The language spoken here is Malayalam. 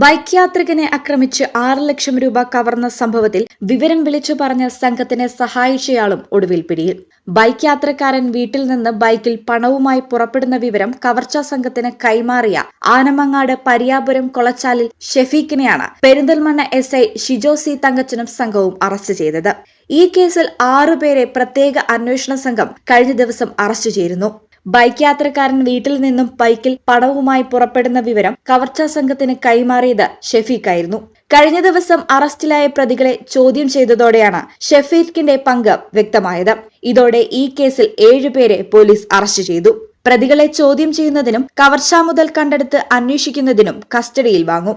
ബൈക്ക് യാത്രികനെ ആക്രമിച്ച് ആറ് ലക്ഷം രൂപ കവർന്ന സംഭവത്തിൽ വിവരം വിളിച്ചു പറഞ്ഞ സംഘത്തിനെ സഹായിച്ചയാളും ഒടുവിൽ പിടിയിൽ. ബൈക്ക് യാത്രക്കാരൻ വീട്ടിൽ നിന്ന് ബൈക്കിൽ പണവുമായി പുറപ്പെടുന്ന വിവരം കവർച്ചാ സംഘത്തിന് കൈമാറിയ ആനമങ്ങാട് പരിയാപുരം കൊളച്ചാലിൽ ഷെഫീഖിനെയാണ് Perinthalmanna S I Shijo C തങ്കച്ചനും സംഘവും അറസ്റ്റ് ചെയ്തത്. ഈ കേസിൽ ആറുപേരെ പ്രത്യേക അന്വേഷണ സംഘം കഴിഞ്ഞ ദിവസം അറസ്റ്റ് ചെയ്തിരുന്നു. ബൈക്ക് യാത്രക്കാരൻ വീട്ടിൽ നിന്നും ബൈക്കിൽ പണവുമായി പുറപ്പെടുന്ന വിവരം കവർച്ചാ സംഘത്തിന് കൈമാറിയത് ഷെഫീഖായിരുന്നു. കഴിഞ്ഞ ദിവസം അറസ്റ്റിലായ പ്രതികളെ ചോദ്യം ചെയ്തതോടെയാണ് ഷെഫീഖിന്റെ പങ്ക് വ്യക്തമായത്. ഇതോടെ ഈ കേസിൽ ഏഴുപേരെ പോലീസ് അറസ്റ്റ് ചെയ്തു. പ്രതികളെ ചോദ്യം ചെയ്യുന്നതിനും കവർച്ച മുതൽ കണ്ടെടുത്ത് അന്വേഷിക്കുന്നതിനും കസ്റ്റഡിയിൽ വാങ്ങും.